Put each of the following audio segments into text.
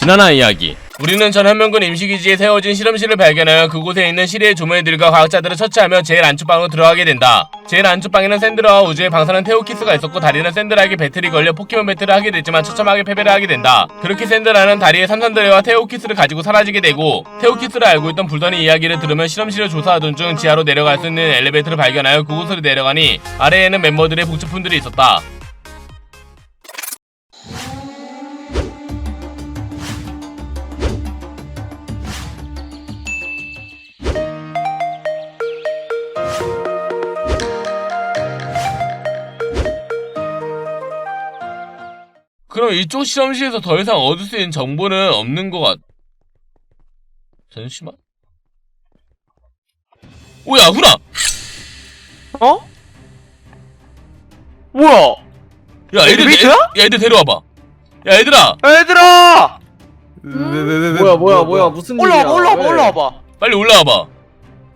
지난화 이야기 우리는 전 한명군 임시기지에 세워진 실험실을 발견하여 그곳에 있는 시리의 조물들과 과학자들을 처치하며 제일 안쪽방으로 들어가게 된다. 제일 안쪽방에는 샌드라와 우주의 방사능 테오키스가 있었고 다리는 샌드라에게 배틀이 걸려 포켓몬 배틀을 하게 됐지만 처참하게 패배를 하게 된다. 그렇게 샌드라는 다리에 삼산드레와 테오키스를 가지고 사라지게 되고 테오키스를 알고 있던 불던의 이야기를 들으며 실험실을 조사하던 중 지하로 내려갈 수 있는 엘리베이터를 발견하여 그곳으로 내려가니 아래에는 멤버들의 복제품들이 있었다. 그럼 이쪽 실험실에서 더 이상 얻을 수 있는 정보는 없는 것 같... 잠시만. 오야 훈아! 어? 뭐야? 야 애들? 애, 야 애들 데려와봐. 야 얘들아 얘들아! 뭐야 뭐야 뭐야 무슨 일이야 올라와봐 올라와봐 왜? 올라와봐 빨리 올라와봐.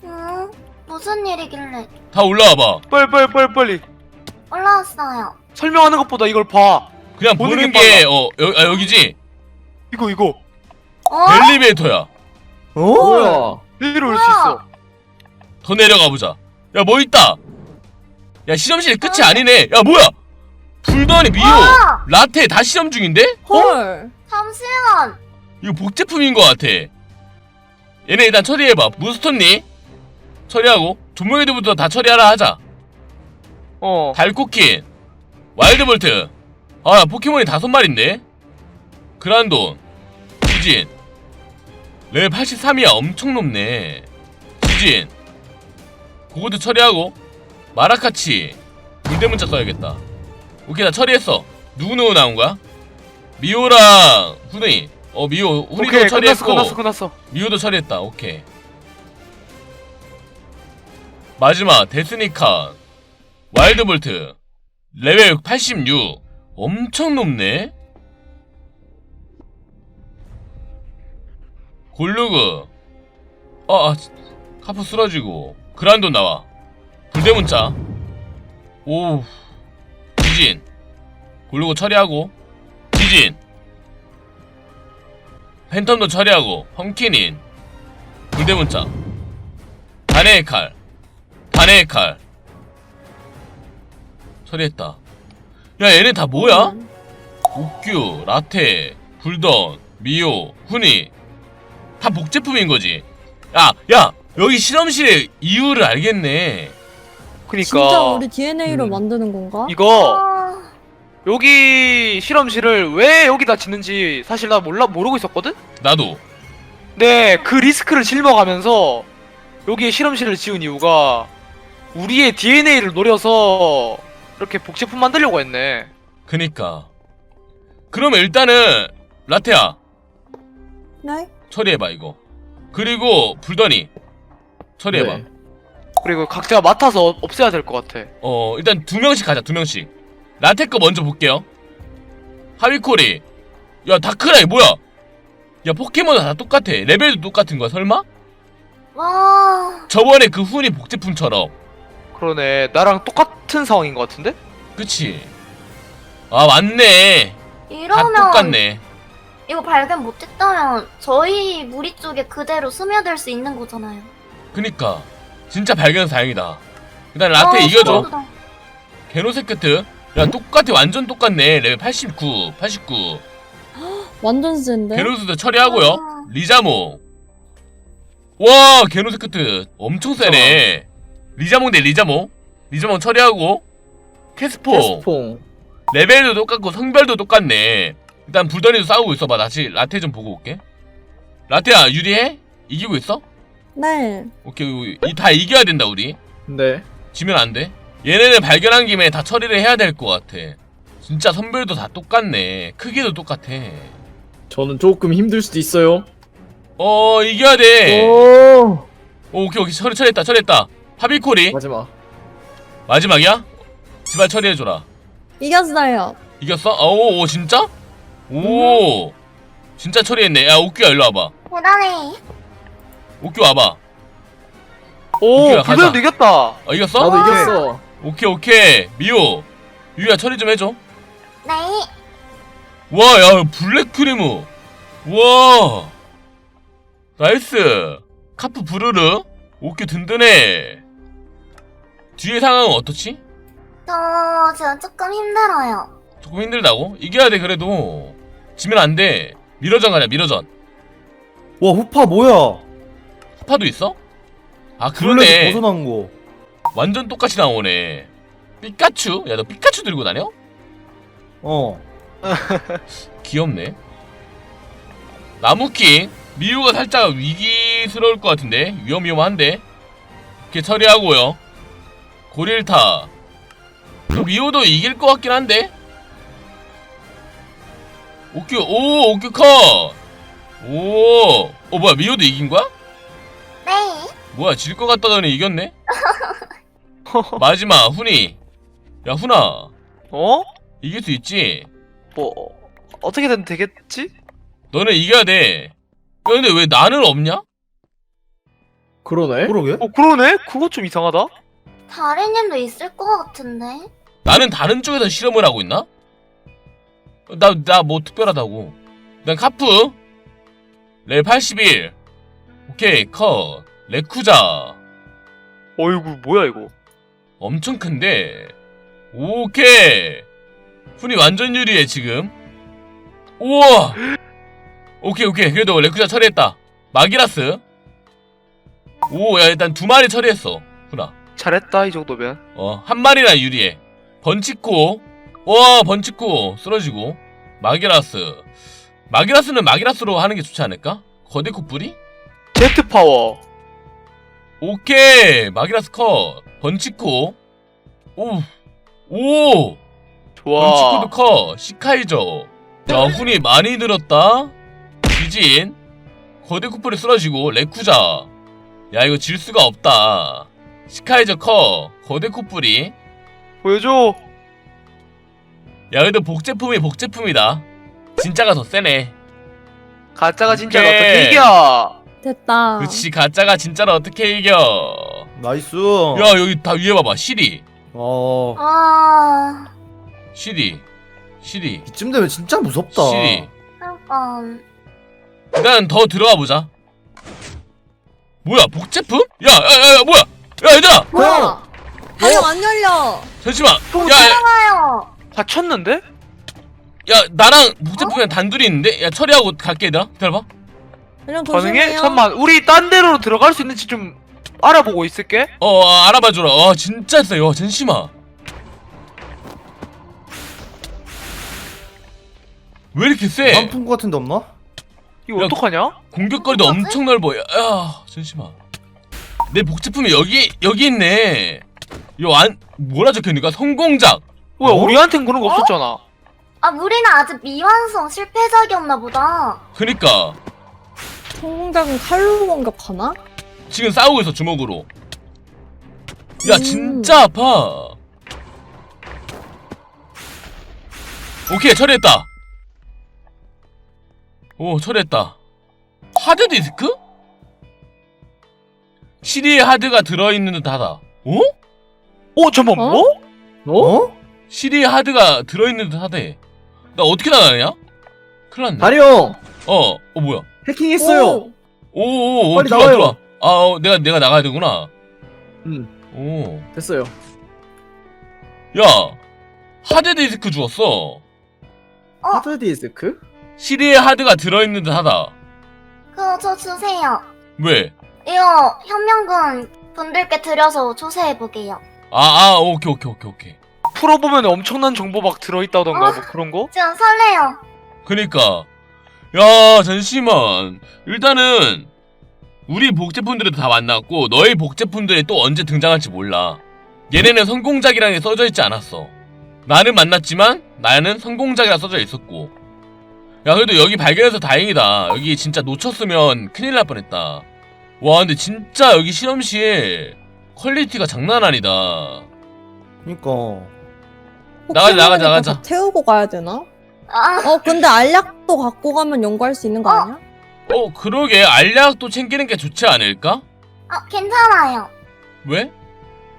응? 무슨 일이길래 다 올라와봐. 빨리 빨리 빨리 빨리 올라왔어요? 설명하는 것보다 이걸 봐 그냥 보는 보는 게 게 어 여, 아, 여기지. 이거 이거 어? 엘리베이터야. 뭐야 내려올 수. 있어 더 내려가 보자. 야 뭐 있다. 야 실험실 끝이 아니네. 야 뭐야? 불더니 미호, 와! 라테 다 실험 중인데? 헐. 잠시만 이거 복제품인 것 같아. 얘네 일단 처리해봐. 무스톤니? 처리하고 조명애들부터 다 처리하라 하자. 어 달코킨, 와일드볼트. 아 포켓몬이 다섯 마리인데. 그란돈, 지진. 레벨 83이야 엄청 높네. 지진. 그것도 처리하고 마라카치. 군대문자 써야겠다. 오케이 나 처리했어. 누구누구 나온 거야? 미호랑 후니. 어 미호 후니도 오케이 끝났어 처리했고 끝났어 끝났어 미호도 처리했다. 오케이. 마지막 데스니카 와일드볼트 레벨 86 엄청 높네. 골루그. 아, 아 카프 쓰러지고. 그란돈 나와. 불대문자. 오 지진. 골루그 처리하고. 지진. 팬텀도 처리하고. 펌킨인 불대문자. 단해의 칼. 단해의 칼. 처리했다 야 얘네 다 뭐야? 옥규, 라테, 불던, 미호, 훈이 다 복제품인 거지. 야, 야, 여기 실험실의 이유를 알겠네. 그니까 진짜 우리 DNA로 음. 만드는 건가? 이거 어... 여기 실험실을 왜 여기다 짓는지 사실 나 몰라 모르고 있었거든? 나도. 근데 그 리스크를 짊어가면서 여기에 실험실을 지은 이유가 우리의 DNA를 노려서 이렇게 복제품 만들려고 했네 그니까. 그러면 일단은 라테야 네? 처리해봐 이거. 그리고 불던이 처리해봐. 네. 그리고 각자 맡아서 없애야 될 것 같아 어 일단 두 명씩 가자 두 명씩. 라테 거 먼저 볼게요. 하위코리. 야 다크라이 뭐야? 야 포켓몬은 다 똑같아. 레벨도 똑같은 거야 설마? 와... 저번에 그 훈이 복제품처럼. 그러네 나랑 똑같은 상황인 것 같은데? 그치? 아 맞네. 다 이러면 똑같네. 이거 발견 못했다면 저희 무리 쪽에 그대로 스며들 수 있는 거잖아요 그니까 진짜 발견해서 다행이다. 일단 라테 어, 이겨줘. 소름돋아. 게노세크트. 야 똑같아 완전 똑같네. 레벨 89, 89. 완전 센데? 게노세크트 처리하고요. 아. 리자몽. 와 게노세크트 엄청 세네. 리자몽 대 리자몽. 리자몽 처리하고. 캐스퐁. 캐스퐁 레벨도 똑같고 성별도 똑같네. 일단 불더니도 싸우고 있어봐. 다시 라테 좀 보고 올게. 라테야 유리해? 이기고 있어? 네. 오케이 이 다 이겨야 된다 우리. 네 지면 안 돼. 얘네를 발견한 김에 다 처리를 해야 될 것 같아. 진짜 선별도 다 똑같네. 크기도 똑같아. 저는 조금 힘들 수도 있어요 어 이겨야 돼. 오 오, 오케이 오케이 처리 처리했다 처리했다. 파비코리 마지막 마지막이야? 제발 처리해줘라. 이겼어요. 이겼어? 아, 오, 오 진짜? 오 진짜 처리했네. 야 옥규야 일로 와봐. 대단해 옥규 와봐. 오 이겨요, 가자. 불변도 이겼다 어 이겼어? 나도 이겼어 오케이 오케이 미호 유야 처리 좀 해줘. 네 와야 블랙 크리무 우와 나이스 카프 부르르 오케이 든든해 뒤에 상황은 어떻지? 저 지금 조금 힘들어요. 조금 힘들다고? 이겨야 돼 그래도 지면 안돼 미러전 가자 미러전 와 후파 뭐야? 파도 있어? 아 블랙에서 그러네 벗어난 거. 완전 똑같이 나오네 삐까츄? 야너 삐까츄 들고 다녀? 어. 귀엽네 나무킹 미우가 살짝 위기스러울 것 같은데 위험위험한데 이렇게 처리하고요 고릴타 그 미우도 이길 것 같긴 한데 오큐 오 오큐 컷오 어 뭐야 미우도 이긴 거야? 네. 뭐야 질 것 같다더니 이겼네 마지막 훈이 야 훈아 어? 이길 수 있지 뭐 어떻게든 되겠지? 너는 이겨야 돼. 야, 근데 왜 나는 없냐? 그러네. 그러게? 어 그러네? 그거 좀 이상하다. 다리님도 있을 것 같은데. 나는 다른 쪽에서 실험을 하고 있나? 나, 나 뭐 특별하다고. 난 카프. 레 81. 오케이, 컷. 레쿠자. 어이구 뭐야 이거? 엄청 큰데. 오케이. 훈이 완전 유리해, 지금. 우와! 오케이, 오케이. 그래도 레쿠자 처리했다. 마기라스. 오, 야, 일단 두 마리 처리했어. 잘했다 이 정도면. 어, 한 마리나 유리해. 번치코. 와, 번치코. 쓰러지고. 마기라스. 마기라스는 마기라스로 하는 게 좋지 않을까? 거대 코뿔이? 제트 파워. 오케이. 마기라스 컷. 번치코. 오. 오. 좋아. 번치코도 컷. 시카이저. 야, 훈이 많이 늘었다. 지진. 거대 코뿔이 쓰러지고. 레쿠자. 야, 이거 질 수가 없다. 시카이저 컷. 거대 코뿔이. 보여줘. 야 근데 복제품이 복제품이다 진짜가 더 세네 가짜가 진짜를 오케이. 어떻게 이겨? 됐다. 그치 가짜가 진짜를 어떻게 이겨 나이스. 야 여기 다 위에 봐봐 시리 어. 아, 시리 시리 이쯤 되면 진짜 무섭다. 시리 그러니까 일단 더 들어가 보자 뭐야 복제품? 야야야 뭐야 야 얘들아 뭐야? 방금 안 열려. 잠시만 야야 좋아요. 다쳤는데? 야, 나랑 복제품이랑 단둘이 있는데 야 처리하고 갈게 얘들아 기다려봐 이런 가능해? 잠만 우리 딴 데로 들어갈 수 있는지 좀 알아보고 있을게. 어, 어 알아봐주라 어 진짜 세요 전심아 왜 이렇게 세? 한푼 같은 데 없나? 이거 야, 어떡하냐? 공격거리도 뭐지? 엄청 넓어. 야, 야, 잠시만. 내 복제품이 여기 여기 있네. 이거 안 뭐라 적혀있니까 성공작. 뭐야 어? 우리한텐 그런 거 없었잖아. 아, 우리는 아직 미완성 실패작이었나 보다. 그니까 성공작은 칼로 공격하나? 지금 싸우고 있어 주먹으로. 야 음. 진짜 아파. 오케이 처리했다. 오 처리했다. 하드 디스크? CD에 하드가 들어있는 듯하다. 어? 어 잠만 어? 뭐? 어? CD에 하드가 들어있는 듯하대. 나 어떻게 나가냐? 큰일 났네. 다리 형 어, 어 뭐야? 해킹했어요. 오, 오오오 빨리 들어와 나와요. 들어와. 아 어, 내가 내가 나가야 되구나. 음 오. 됐어요. 야 하드 디스크 주었어. 하드 디스크? CD에 하드가 들어있는 듯하다. 그거 저 주세요. 왜? 이거 현명군 분들께 드려서 조사해보게요. 아, 아, 오케이, 오케이, 오케이, 오케이. 풀어보면 엄청난 정보 막 들어있다던가 어? 뭐 그런 거? 지금 설레요. 그니까. 야, 잠시만. 일단은, 우리 복제품들은 다 만났고, 너의 복제품들이 또 언제 등장할지 몰라. 얘네는 성공작이라는 게 써져 있지 않았어. 나는 만났지만, 나는 성공작이라 써져 있었고. 야, 그래도 여기 발견해서 다행이다. 여기 진짜 놓쳤으면 큰일 날 뻔했다. 와, 근데 진짜 여기 실험실, 퀄리티가 장난 아니다. 그니까. 나가자, 나가자, 나가자. 다 태우고 가야 되나? 아, 어 근데 알약도 갖고 가면 연구할 수 있는 거 어? 아니야? 어, 그러게. 알약도 챙기는 게 좋지 않을까? 아, 괜찮아요. 왜?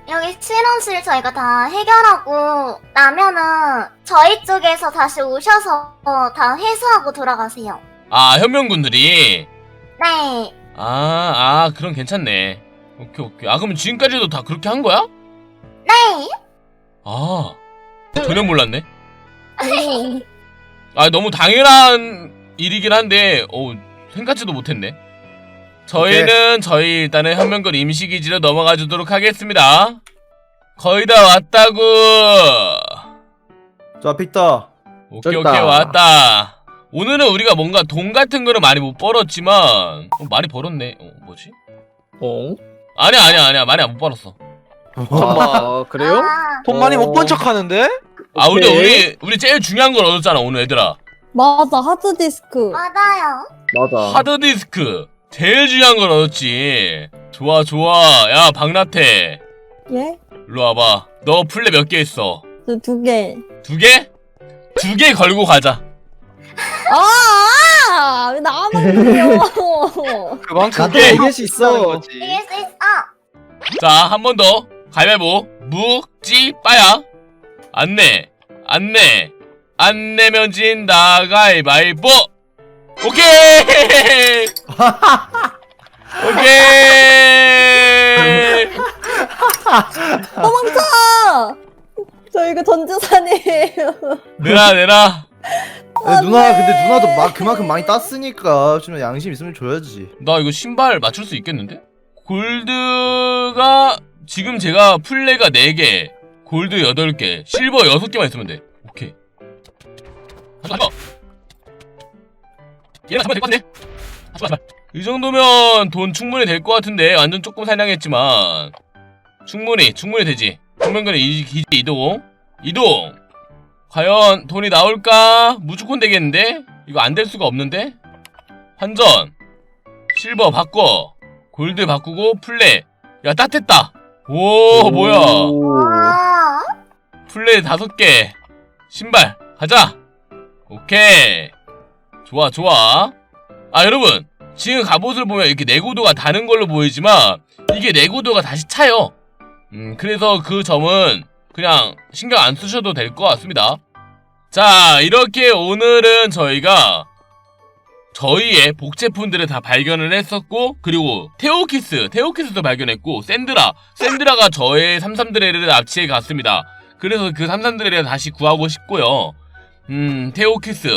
여기 실험실 저희가 다 해결하고 나면은 저희 쪽에서 다시 오셔서 다 회수하고 돌아가세요. 아 현명군들이 네. 아, 아, 그럼 괜찮네. 오케이, 오케이. 아, 그럼 지금까지도 다 그렇게 한 거야? 네. 아, 전혀 몰랐네. 오. 아, 너무 당연한 일이긴 한데, 어, 생각지도 못했네. 저희는 저희 일단은 현명군 임시기지로 넘어가 주도록 하겠습니다. 거의 다 왔다고. 자 빅터. 오케이, 졌다. 오케이, 왔다. 오늘은 우리가 뭔가 돈 같은 거는 많이 못 벌었지만, 어, 많이 벌었네. 어, 뭐지? 어? 아니야, 아니야, 아니야. 많이 못 벌었어. 아, 그래요? 아, 돈 많이 못 번 척 하는데? 아, 우리, 오케이. 우리, 우리 제일 중요한 걸 얻었잖아, 오늘 얘들아. 맞아 하드디스크. 맞아요. 맞아. 하드 디스크. 제일 중요한 걸 얻었지. 좋아, 좋아. 야, 박나태. 예? 일로 와봐. 너 플레 몇 개 있어? 저 두 개. 두 개? 두 개 걸고 가자. 아, 아! 왜 나만 그래요? 그만큼 나도 게- 이길 수 있어. 이길 수 있어. 자, 한 번 더. 가위바위보. 묵, 찌, 빠야. 안 내. 안 내. 안 내면 진다. 가위바위보. 오케이! 오케이! 도망쳐! 저 이거 전재산이에요. 내라, 내라. 야, 누나 근데 누나도 막 그만큼 많이 땄으니까 좀 양심 있으면 줘야지. 나 이거 신발 맞출 수 있겠는데? 골드가 지금 제가 플레가 4개, 골드 8개, 실버 6개만 있으면 돼. 오케이. 하지마, 하지마. 얘랑 잡으면 될것 같은데? 하지마, 하지마. 이 정도면 돈 충분히 될 것 같은데 완전 조금 사냥했지만 충분히 충분히 되지. 기지 이동 이동. 과연 돈이 나올까? 무조건 되겠는데? 이거 안 될 수가 없는데? 환전 실버 바꿔 골드 바꾸고 플레. 야 따뜻했다. 오 뭐야? 와. 플레 다섯 개. 신발 가자. 오케이. 좋아 좋아. 아 여러분. 지금 갑옷을 보면 이렇게 내구도가 다른 걸로 보이지만 이게 내구도가 다시 차요. 음 그래서 그 점은 그냥 신경 안 쓰셔도 될 것 같습니다 자 이렇게 오늘은 저희가 저희의 복제품들을 다 발견을 했었고 그리고 테오키스 테오키스도 발견했고 샌드라 샌드라가 저의 삼삼드레를 납치해 갔습니다. 그래서 그 삼삼드레를 다시 구하고 싶고요. 음 테오키스.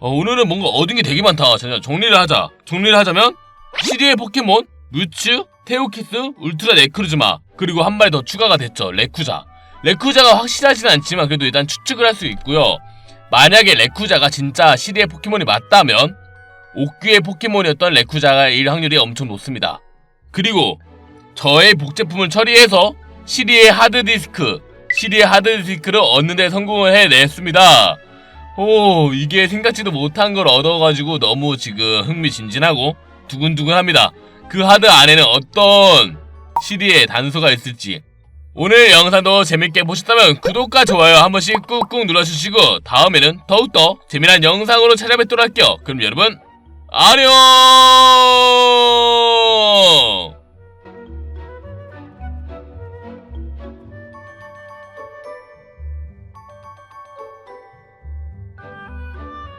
어, 오늘은 뭔가 얻은 게 되게 많다. 자 정리를 하자. 정리를 하자면 시리의 포켓몬 뮤츠 테오키스 울트라 네크루즈마. 그리고 한 마리 더 추가가 됐죠. 레쿠자. 레쿠자가 확실하진 않지만 그래도 일단 추측을 할 수 있고요 만약에 레쿠자가 진짜 시리의 포켓몬이 맞다면 옥귀의 포켓몬이었던 레쿠자가일 확률이 엄청 높습니다. 그리고 저의 복제품을 처리해서 시리의 하드디스크, 시리의 하드디스크를 얻는 데 성공을 해냈습니다. 오, 이게 생각지도 못한 걸 얻어가지고 너무 지금 흥미진진하고 두근두근합니다. 그 하드 안에는 어떤 시리의 단서가 있을지. 오늘 영상도 재밌게 보셨다면 구독과 좋아요 한 번씩 꾹꾹 눌러주시고 다음에는 더욱더 재미난 영상으로 찾아뵙도록 할게요. 그럼 여러분 안녕